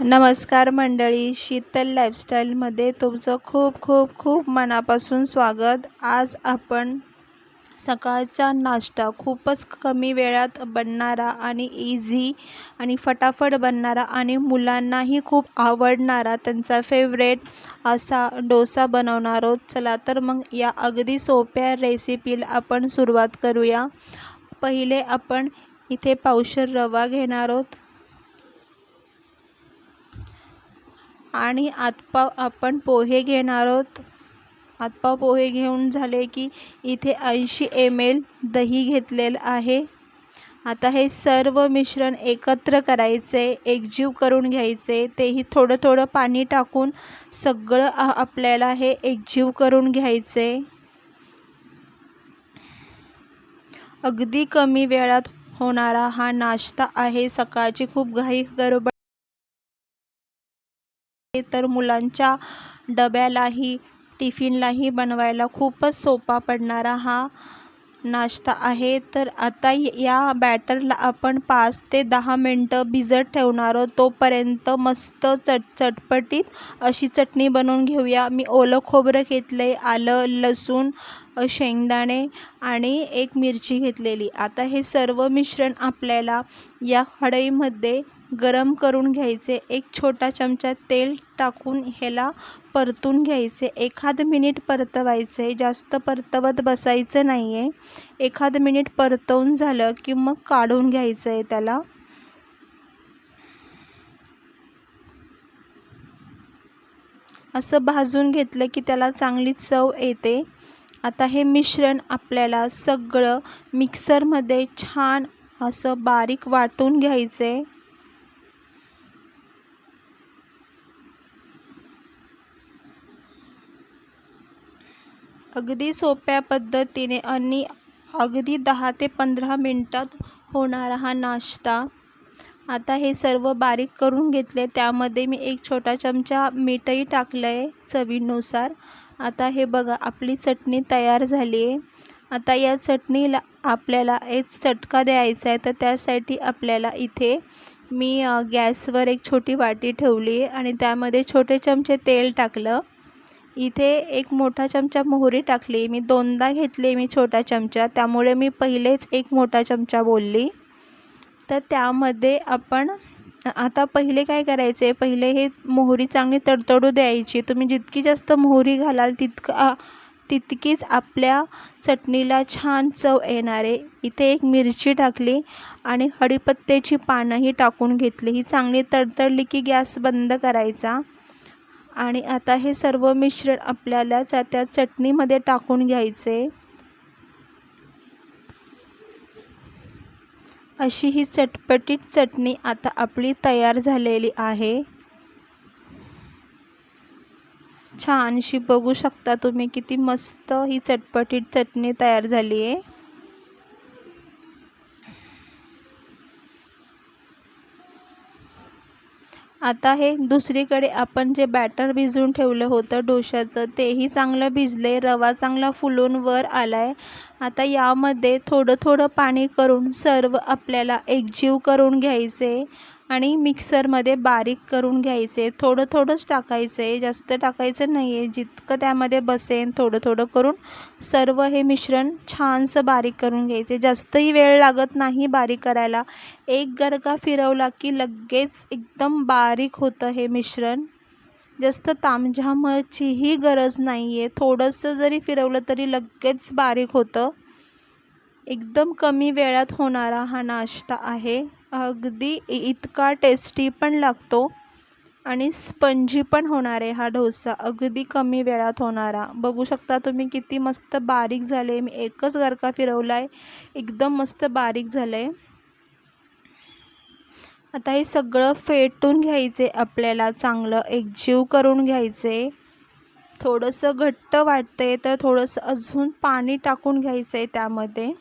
नमस्कार मंडळी शीतल लाईफस्टाईलमध्ये तुमचं खूप खूप खूप मनापासून स्वागत. आज आपण सकाळचा नाश्ता खूपच कमी वेळात बनणारा आणि इझी आणि फटाफट बनणारा आणि मुलांनाही खूप आवडणारा त्यांचा फेवरेट असा डोसा बनवणार आहोत. चला तर मग या अगदी सोप्या रेसिपीला आपण सुरुवात करूया. पहिले आपण इथे पावशर रवा घेणार आहोत. आणि आतपाव आपण पोहे घेणार आहोत. आतपाव पोहे घेऊन झाले की इथे ऐंशी एम एल दही घेतलेलं आहे. आता हे सर्व मिश्रण एकत्र करायचे एकजीव करून घ्यायचे. तेही थोडं थोडं पाणी टाकून सगळं आपल्याला हे एकजीव करून घ्यायचे. अगदी कमी वेळात होणारा हा नाश्ता आहे. सकाळची खूप घाई गडबड तर मुलांच्या डब्यालाही टिफिनलाही बनवायला खूपच सोपा पडणारा हा नाश्ता आहे. तर आता या बॅटरला आपण पाच ते दहा मिनटं भिजत ठेवणार आहोत. तोपर्यंत मस्त चट चटपटीत अशी चटणी बनवून घेऊया. मी ओलं खोबरं घेतलं आहे आलं लसूण शेंगदाणे आणि एक मिरची घेतलेली. आता हे सर्व मिश्रण आपल्याला या कढईमध्ये गरम करून घ्यायचे. एक छोटा चमचा तेल टाकून ह्याला परतून घ्यायचे. एखाद मिनिट परतवायचे. जास्त परतवत बसायचं नाही आहे एखाद मिनिट परतवून झालं की मग काढून घ्यायचं आहे त्याला. असं भाजून घेतलं की त्याला चांगली चव येते. आता हे मिश्रण आपल्याला सगळं मिक्सरमध्ये छान असं बारीक वाटून घ्यायचं आहे अगदी सोप्या पद्धतीने आणि अगदी दहा ते पंधरा मिनटात होणारा हा नाश्ता. आता हे सर्व बारीक करून घेतले. त्यामध्ये मी एक छोटा चमचा मीठही टाकलं आहे चवीनुसार. आता हे बघा आपली चटणी तयार झाली आहे. आता या चटणीला आपल्याला एक चटका द्यायचा आहे. तर त्यासाठी आपल्याला इथे मी गॅसवर एक छोटी वाटी ठेवली आणि त्यामध्ये छोटे चमचे तेल टाकलं. इथे एक मोठा चमचा मोहरी टाकली. मी दोनदा घेतली मी छोटा चमचा. त्यामुळे मी पहिलेच एक मोठा चमचा बोलली. तर त्यामध्ये आपण आता पहिले काय करायचे? पहिले हे मोहरी चांगली तडतडू द्यायची. तुम्ही जितकी जास्त मोहरी घालाल तितका तितकीच आपल्या चटणीला छान चव येणार. आहे इथे एक मिरची टाकली आणि हळीपत्त्याची पानंही टाकून घेतली. ही चांगली तडतडली की गॅस बंद करायचा. आणि आता हे सर्व मिश्रण आपल्याला त्या चटणीमध्ये टाकून घ्यायचे. अशी ही चटपटीत चटणी आता आपली तयार झालेली आहे. छानशी बघू शकता तुम्ही किती मस्त ही चटपटीत चटणी तयार झाली आहे आता हे दुसरीकडे आपण जे बॅटर भिजवून ठेवलं होतं डोशाचं तेही चांगलं भिजले रवा चांगला फुलून वर आला आहे आता यामध्ये थोडं थोडं पाणी करून सर्व आपल्याला एकजीव करून घ्यायचे आणि मिक्सरमध्ये बारीक करून घ्यायचे. थोडं थोडंच टाकायचं. आहे जास्त टाकायचं नाही आहे जितकं त्यामध्ये बसेन थोडं थोडं करून सर्व हे मिश्रण छानसं बारीक करून घ्यायचे. जास्तही वेळ लागत नाही बारीक करायला. एक गरका फिरवला की लगेच एकदम बारीक होतं हे मिश्रण. जास्त तामझामचीही गरज नाही आहे थोडंसं जरी फिरवलं तरी लगेच बारीक होतं. एकदम कमी वेळात होणारा हा नाश्ता आहे. अगदी इतका टेस्टी पण लागतो आणि स्पंजी पण होणार आहे हा डोसा. अगदी कमी वेळात होणारा. बघू शकता तुम्ही किती मस्त बारीक झाले. मी एकच गरका फिरवला आहे एकदम मस्त बारीक झालं आहे आता हे सगळं फेटून घ्यायचे आपल्याला. चांगलं एकजीव करून घ्यायचे थोडंसं घट्ट वाटतंय तर थोडंसं अजून पाणी टाकून घ्यायचं आहे त्यामध्ये.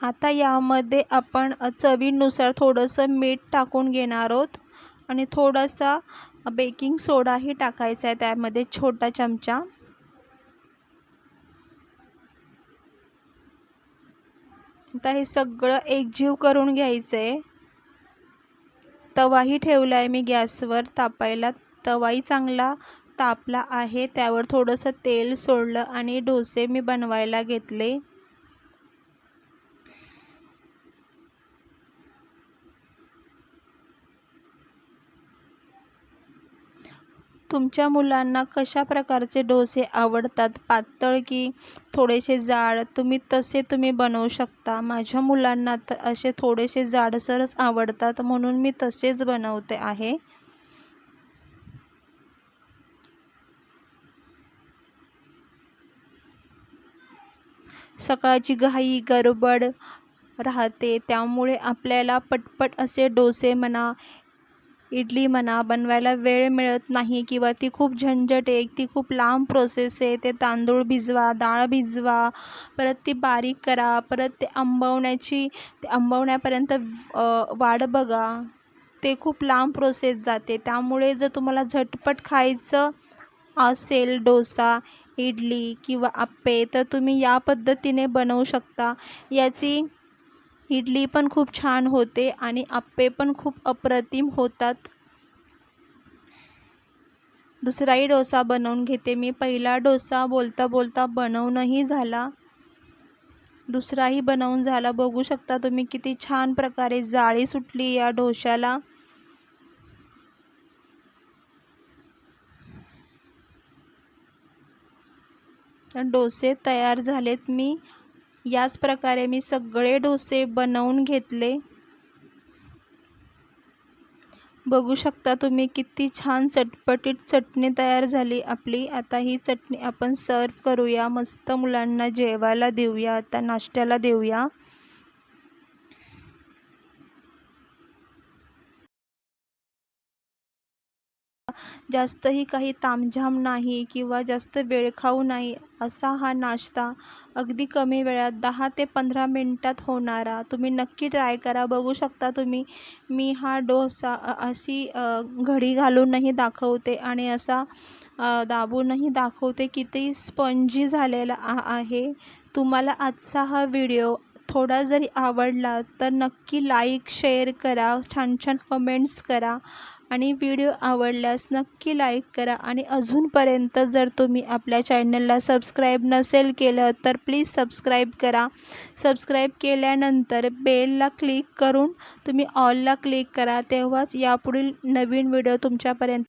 आता यामध्ये आपण चवीनुसार थोडंसं मीठ टाकून घेणार आहोत. आणि थोडासा बेकिंग सोडाही टाकायचा आहे त्यामध्ये छोटा चमचा. आता हे सगळं एकजीव करून घ्यायचं आहे तवाही ठेवला आहे मी गॅसवर तापायला. तवाही चांगला तापला आहे. त्यावर थोडंसं तेल सोडलं आणि डोसे मी बनवायला घेतले. तुमच्या मुलांना कशा प्रकारचे डोसे आवडतात? पातळ की थोडेसे जाड? तुम्ही तसे तुम्ही बनवू शकता. माझ्या मुलांना तर असे थोडेसे जाडसरच आवडतात म्हणून मी तसेच बनवते आहे. सकाळची घाई गडबड राहते. त्यामुळे आपल्याला पटपट असे डोसे म्हणा इडली म्हणा बनवायला वेळ मिळत नाही किंवा ती खूप झंझट आहे ती खूप लांब प्रोसेस आहे ते तांदूळ भिजवा डाळ भिजवा परत ती बारीक करा परत ते आंबवण्याची ते आंबवण्यापर्यंत वाट बघा. ते खूप लांब प्रोसेस जाते. त्यामुळे जर तुम्हाला झटपट खायचं असेल डोसा इडली किंवा आप्पे तर तुम्ही या पद्धतीने बनवू शकता. याची इडली पण खूप छान होते आणि आप्पे पण खूप अप्रतिम होतात. दुसराही डोसा बनवून घेते मी. पहिला डोसा बोलता बोलता बनवूनही झाला. दुसराही बनवून झाला. बघू शकता तुम्ही किती छान प्रकारे जाळी सुटली या डोशाला डोसे तयार झालेत मी. याच प्रकारे मी सगळे डोसे बनवून घेतले. बघू शकता तुम्ही किती छान चटपटीत चटणी तयार झाली आपली. आता ही चटणी आपण सर्व करूया. मस्त मुलांना जेवायला देऊया आता नाश्त्याला देऊया. जास्तही काही तामझाम नाही किंवा जास्त वेळखाऊ नाही असा हा नाश्ता अगदी कमी वेळात दहा ते पंधरा मिनटात होणारा. तुम्ही नक्की ट्राय करा. बघू शकता तुम्ही. मी हा डोसा अशी घडी घालूनही दाखवते आणि असा दाबूनही दाखवते किती स्पंजी झालेला आहे. तुम्हाला आजचा हा व्हिडिओ थोडा जरी आवडला तर नक्की लाईक शेअर करा. छान छान कमेंट्स करा. आणि व्हिडिओ आवडल्यास नक्की लाईक करा. आणि अजूनपर्यंत जर तुम्ही आपल्या चॅनलला सबस्क्राईब नसेल केलं तर प्लीज सबस्क्राईब करा. सबस्क्राईब केल्यानंतर बेलला क्लिक करून तुम्ही ऑलला क्लिक करा. तेव्हाच यापुढील नवीन व्हिडिओ तुमच्यापर्यंत